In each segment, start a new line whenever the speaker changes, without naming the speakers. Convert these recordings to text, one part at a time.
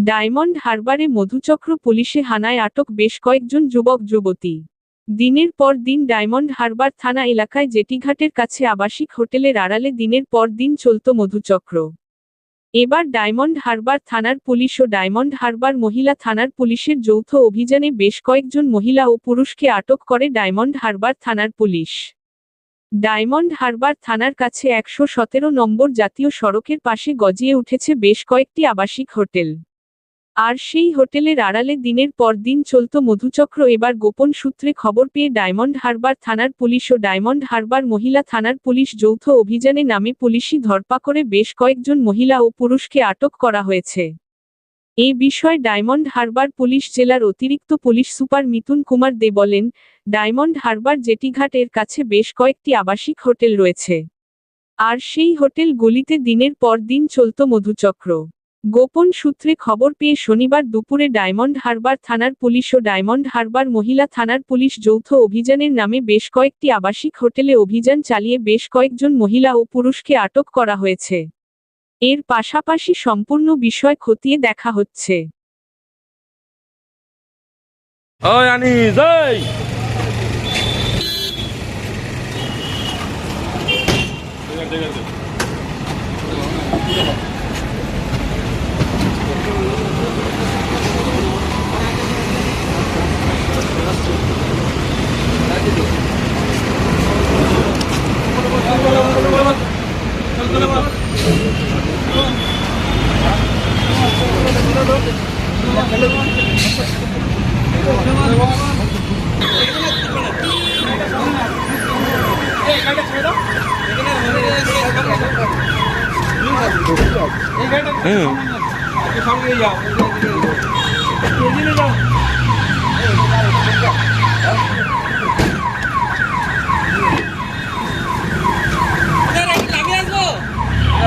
Diamond হারবারে মধুচক্র পুলিশে হানায় আটক বেশ কয়েকজন যুবক, যুবতী। দিনের পর দিন ডায়মন্ড হারবার থানা এলাকায় জেটিঘাটের কাছে আবাসিক হোটেলের আড়ালে দিনের পর দিন চলত মধুচক্র। এবার ডায়মন্ড হারবার থানার পুলিশ ও ডায়মন্ড হারবার মহিলা থানার পুলিশের যৌথ অভিযানে বেশ কয়েকজন মহিলা ও পুরুষকে আটক করে ডায়মন্ড হারবার থানার পুলিশ। ডায়মন্ড হারবার থানার কাছে একশো সতেরো নম্বর জাতীয় সড়কের পাশে গজিয়ে উঠেছে বেশ কয়েকটি আবাসিক হোটেল। আর সেই হোটেলের আড়ালে দিনের পর দিন চলত মধুচক্র। এবার গোপন সূত্রে খবর পেয়ে ডায়মন্ড হারবার থানার পুলিশ ও ডায়মন্ড হারবার মহিলা থানার পুলিশ যৌথ অভিযানে নামে পুলিশি ধরপাকড়ে বেশ কয়েকজন মহিলা ও পুরুষকে আটক করা হয়েছে। এ বিষয়ে ডায়মন্ড হারবার পুলিশ জেলার অতিরিক্ত পুলিশ সুপার মিতুন কুমার দে বলেন, ডায়মন্ড হারবার জেটিঘাট এর কাছে বেশ কয়েকটি আবাসিক হোটেল রয়েছে। আর সেই হোটেলগুলিতে দিনের পর দিন চলত মধুচক্র। গোপন সূত্রে খবর পেয়ে শনিবার দুপুরে ডায়মন্ড হারবার থানার পুলিশ ও ডায়মন্ড হারবার মহিলা থানার পুলিশ যৌথ অভিযানের নামে বেশ কয়েকটি আবাসিক হোটেলে অভিযান চালিয়ে বেশ কয়েকজন মহিলা ও পুরুষকে আটক করা হয়েছে। এর পাশাপাশি সম্পূর্ণ বিষয় খতিয়ে দেখা হচ্ছে।
ওই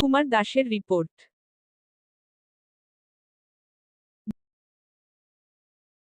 কুমার দাসের রিপোর্ট